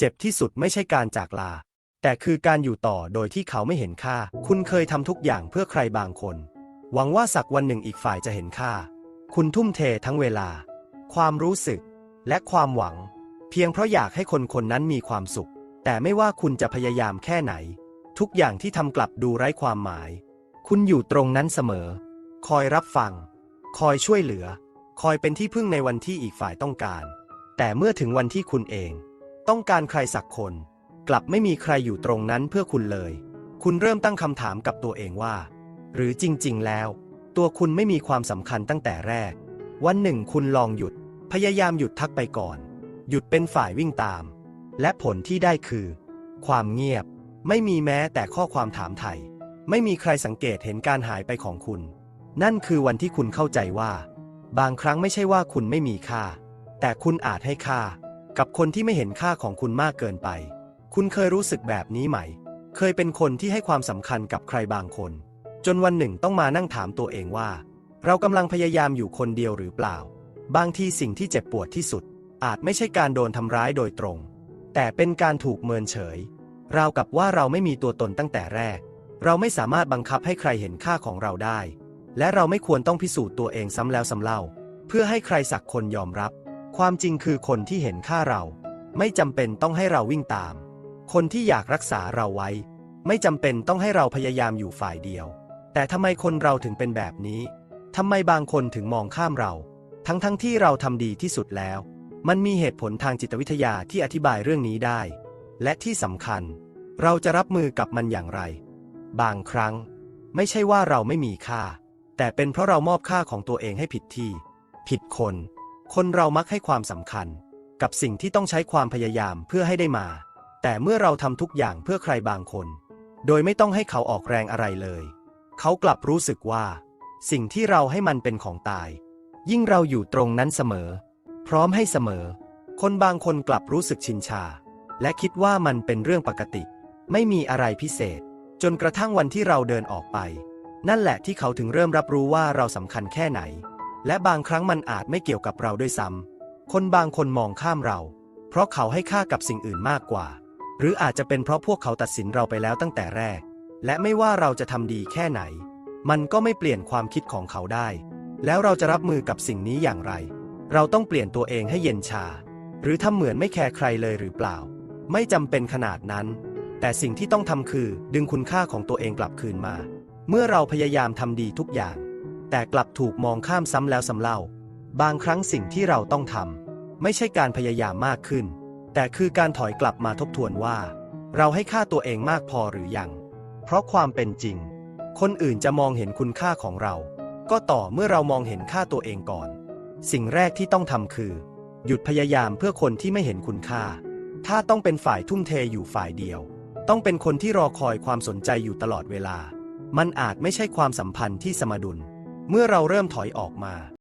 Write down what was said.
เจ็บที่สุดไม่ใช่การจากลา แต่คือการอยู่ต่อโดยที่เขาไม่เห็นค่า คุณเคยทำทุกอย่างเพื่อใครบางคน หวังว่าสักวันหนึ่งอีกฝ่ายจะเห็นค่า คุณทุ่มเททั้งเวลา ความรู้สึก และความหวัง เพียงเพราะอยากให้คนคนนั้นมีความสุข แต่ไม่ว่าคุณจะพยายามแค่ไหน ทุกอย่างที่ทำกลับดูไร้ความหมาย คุณอยู่ตรงนั้นเสมอ คอยรับฟัง คอยช่วยเหลือ คอยเป็นที่พึ่งในวันที่อีกฝ่ายต้องการ แต่เมื่อถึงวันที่คุณเอง ต้องการใครสักคน กลับไม่มีใครอยู่ตรงนั้นเพื่อคุณเลย คุณเริ่มตั้งคำถามกับตัวเองว่า หรือจริง ๆ แล้ว ตัวคุณไม่มีความสำคัญตั้งแต่แรก วันหนึ่งคุณลองหยุด พยายามหยุดทักไปก่อน หยุดเป็นฝ่ายวิ่งตาม และผลที่ได้คือ ความเงียบ ไม่มีแม้แต่ข้อความถามไถ่ไม่มีใครสังเกตเห็นการหายไปของคุณ นั่นคือวันที่คุณเข้าใจว่า บางครั้งไม่ใช่ว่าคุณไม่มีค่า แต่คุณอาจให้ค่า กับคนที่ไม่เห็นค่าของคุณมากเกินไป คุณเคยรู้สึกแบบนี้ไหม เคยเป็นคนที่ให้ความสำคัญกับใครบางคน จนวันหนึ่งต้องมานั่งถามตัวเองว่า เรากำลังพยายามอยู่คนเดียวหรือเปล่า บางทีสิ่งที่เจ็บปวดที่สุด อาจไม่ใช่การโดนทำร้ายโดยตรง แต่เป็นการถูกเมินเฉยราวกับว่าเราไม่มีตัวตนตั้งแต่แรก เราไม่สามารถบังคับให้ใครเห็นค่าของเราได้ และเราไม่ควรต้องพิสูจน์ตัวเองซ้ำแล้วซ้ำเล่า เพื่อให้ใครสักคนยอมรับ ความจริงคือคนที่เห็นค่าเรา ไม่จำเป็นต้องให้เราวิ่งตาม คนที่อยากรักษาเราไว้ ไม่จำเป็นต้องให้เราพยายามอยู่ฝ่ายเดียว แต่ทำไมคนเราถึงเป็นแบบนี้ทำไมบางคนถึงมองข้ามเรา ทั้งทั้งที่เราทำดีที่สุดแล้ว มันมีเหตุผลทางจิตวิทยาที่อธิบายเรื่องนี้ได้ และที่สำคัญ เราจะรับมือกับมันอย่างไร บางครั้ง ไม่ใช่ว่าเราไม่มีค่า แต่เป็นเพราะเรามอบค่าของตัวเองให้ผิดที่ ผิดคน คนเรามักให้ความสำคัญ กับสิ่งที่ต้องใช้ความพยายามเพื่อให้ได้มา แต่เมื่อเราทำทุกอย่างเพื่อใครบางคน โดยไม่ต้องให้เขาออกแรงอะไรเลย เขากลับรู้สึกว่า สิ่งที่เราให้มันเป็นของตาย ยิ่งเราอยู่ตรงนั้นเสมอ พร้อมให้เสมอ คนบางคนกลับรู้สึกชินชา และคิดว่ามันเป็นเรื่องปกติ ไม่มีอะไรพิเศษ จนกระทั่งวันที่เราเดินออกไป นั่นแหละที่เขาถึงเริ่มรับรู้ว่าเราสำคัญแค่ไหน และบางครั้งมันอาจไม่เกี่ยวกับเราด้วยซ้ำ คนบางคนมองข้ามเรา เพราะเขาให้ค่ากับสิ่งอื่นมากกว่า หรืออาจจะเป็นเพราะพวกเขาตัดสินเราไปแล้วตั้งแต่แรก และไม่ว่าเราจะทำดีแค่ไหน มันก็ไม่เปลี่ยนความคิดของเขาได้ แล้วเราจะรับมือกับสิ่งนี้อย่างไร เราต้องเปลี่ยนตัวเองให้เย็นชา หรือทำเหมือนไม่แคร์ใครเลยหรือเปล่า ไม่จำเป็นขนาดนั้น แต่สิ่งที่ต้องทำคือดึงคุณค่าของตัวเองกลับคืนมา เมื่อเราพยายามทำดีทุกอย่าง แต่กลับถูกมองข้ามซ้ำแล้วซ้ำเล่า บางครั้งสิ่งที่เราต้องทำไม่ใช่การพยายามมากขึ้น แต่คือการถอยกลับมาทบทวนว่า เราให้ค่าตัวเองมากพอหรือยัง เพราะความเป็นจริง คนอื่นจะมองเห็นคุณค่าของเรา ก็ต่อเมื่อเรามองเห็นค่าตัวเองก่อน สิ่งแรกที่ต้องทำคือ หยุดพยายามเพื่อคนที่ไม่เห็นคุณค่า ถ้าต้องเป็นฝ่ายทุ่มเทอยู่ฝ่ายเดียว ต้องเป็นคนที่รอคอยความสนใจอยู่ตลอดเวลา มันอาจไม่ใช่ความสัมพันธ์ที่สมดุล เมื่อเราเริ่มถอยออกมา